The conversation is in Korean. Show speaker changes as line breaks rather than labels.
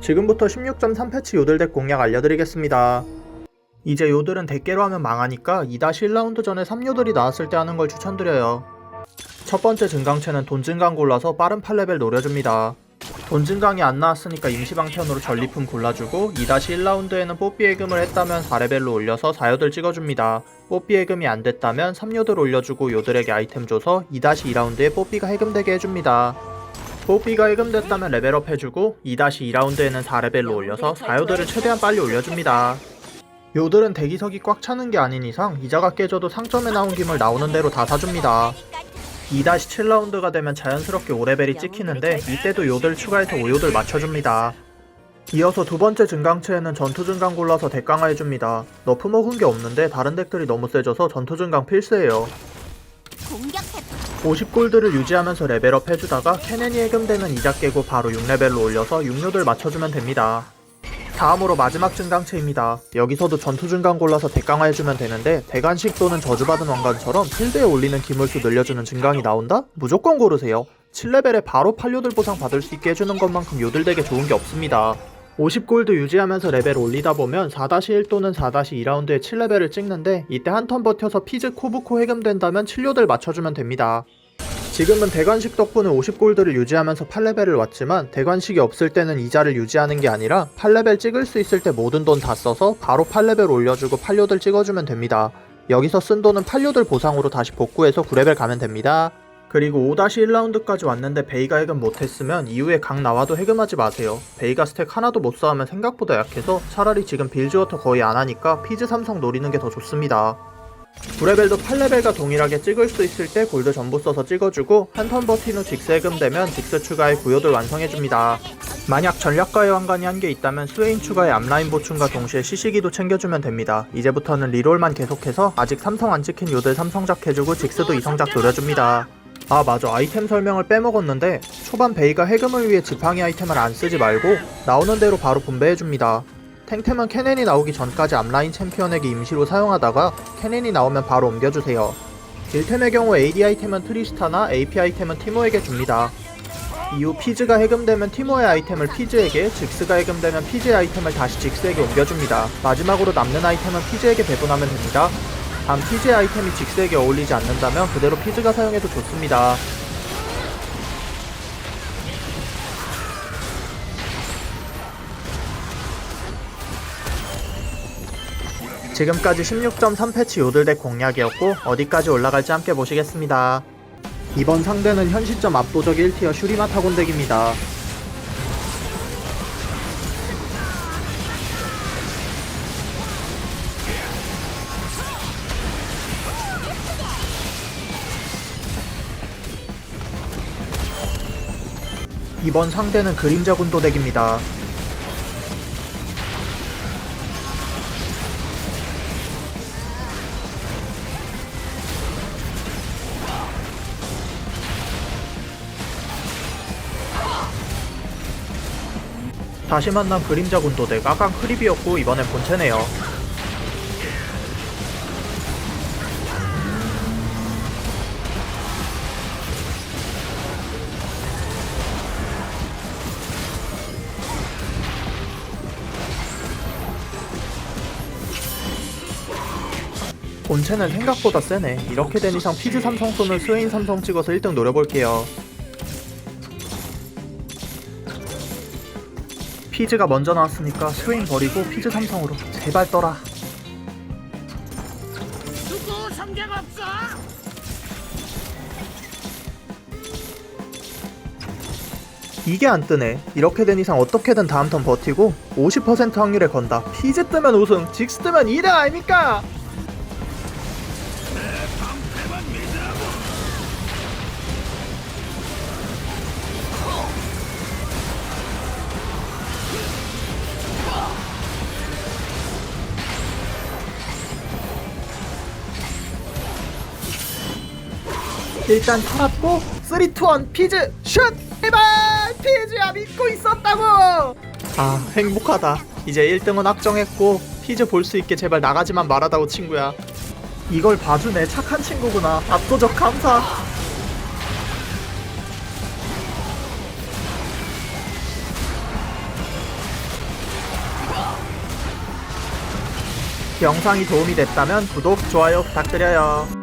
지금부터 16.3 패치 요들덱 공략 알려드리겠습니다. 이제 요들은 대깨로 하면 망하니까 2-1라운드 전에 3요들이 나왔을 때 하는 걸 추천드려요. 첫 번째 증강체는 돈 증강 골라서 빠른 8레벨 노려줍니다. 돈 증강이 안 나왔으니까 임시방편으로 전리품 골라주고 2-1라운드에는 뽀삐 예금을 했다면 4레벨로 올려서 4요들 찍어줍니다. 뽀삐 예금이 안 됐다면 3요들 올려주고 요들에게 아이템 줘서 2-2라운드에 뽀삐가 해금되게 해줍니다. 뽀삐가 해금됐다면 레벨업 해주고 2-2라운드에는 4레벨로 올려서 4요들을 최대한 빨리 올려줍니다. 요들은 대기석이 꽉 차는 게 아닌 이상 이자가 깨져도 상점에 나온 김을 나오는 대로 다 사줍니다. 2-7라운드가 되면 자연스럽게 5레벨이 찍히는데 이때도 요들 추가해서 5요들 맞춰줍니다. 이어서 두 번째 증강체에는 전투 증강 골라서 대강화 해줍니다. 너프 먹은 게 없는데 다른 덱들이 너무 세져서 전투 증강 필수예요.
공격해
50골드를 유지하면서 레벨업 해주다가 캐넨이 해금되면 이자 깨고 바로 6레벨로 올려서 6료들 맞춰주면 됩니다. 다음으로 마지막 증강체입니다. 여기서도 전투 증강 골라서 대강화 해주면 되는데 대관식 또는 저주받은 왕관처럼 필드에 올리는 기물수 늘려주는 증강이 나온다? 무조건 고르세요. 7레벨에 바로 8요들 보상 받을 수 있게 해주는 것만큼 요들덱에 좋은 게 없습니다. 50골드 유지하면서 레벨 올리다 보면 4-1 또는 4-2라운드에 7레벨을 찍는데 이때 한 턴 버텨서 피즈 코브코 해금된다면 7요들 맞춰주면 됩니다. 지금은 대관식 덕분에 50골드를 유지하면서 8레벨을 왔지만 대관식이 없을 때는 이자를 유지하는 게 아니라 8레벨 찍을 수 있을 때 모든 돈 다 써서 바로 8레벨 올려주고 8요들 찍어주면 됩니다. 여기서 쓴 돈은 8요들 보상으로 다시 복구해서 9레벨 가면 됩니다. 그리고 5-1라운드까지 왔는데 베이가 해금 못했으면 이후에 강 나와도 해금하지 마세요. 베이가 스택 하나도 못 쌓으면 생각보다 약해서 차라리 지금 빌즈워터 거의 안 하니까 피즈 삼성 노리는 게 더 좋습니다. 9레벨도 8레벨과 동일하게 찍을 수 있을 때 골드 전부 써서 찍어주고 한 턴 버틴 후 직스 해금되면 직스 추가에 구요들 완성해줍니다. 만약 전략가의 왕관이 한 개 있다면 스웨인 추가에 앞라인 보충과 동시에 시시기도 챙겨주면 됩니다. 이제부터는 리롤만 계속해서 아직 삼성 안 찍힌 요들 삼성작 해주고 직스도 이성작 노려줍니다. 아 맞아 아이템 설명을 빼먹었는데 초반 베이가 해금을 위해 지팡이 아이템을 안 쓰지 말고 나오는 대로 바로 분배해줍니다. 탱템은 캐넨이 나오기 전까지 앞라인 챔피언에게 임시로 사용하다가 캐넨이 나오면 바로 옮겨주세요. 딜템의 경우 AD 아이템은 트리스타나 AP 아이템은 티모에게 줍니다. 이후 피즈가 해금되면 티모의 아이템을 피즈에게, 직스가 해금되면 피즈의 아이템을 다시 직스에게 옮겨줍니다. 마지막으로 남는 아이템은 피즈에게 배분하면 됩니다. 단 피즈의 아이템이 직스에게 어울리지 않는다면 그대로 피즈가 사용해도 좋습니다. 지금까지 16.3 패치 요들덱 공략이었고 어디까지 올라갈지 함께 보시겠습니다. 이번 상대는 현 시점 압도적 1티어 슈리마 타곤 덱입니다. 이번 상대는 그림자 군도 덱입니다. 다시 만난 그림자 군도덱 아깐 크립이었고 이번엔 본체네요. 본체는 생각보다 세네. 이렇게 된 이상 피즈 삼성 손을 스웨인 삼성 찍어서 1등 노려볼게요. 피즈가 먼저 나왔으니까 스웨인 버리고 피즈 삼성으로 제발 떠라.
누구 성경 없어?
이게 안 뜨네. 이렇게 된 이상 어떻게든 다음 턴 버티고 50% 확률에 건다. 피즈 뜨면 우승, 직스 뜨면 2등 아닙니까? 일단 살았고 3, 2, 1 피즈 슛! 해발! 피즈야 믿고 있었다고! 아 행복하다 이제 1등은 확정했고 피즈 볼 수 있게 제발 나가지만 말하다고 친구야 이걸 봐주네 착한 친구구나 압도적 감사 영상이 도움이 됐다면 구독, 좋아요 부탁드려요.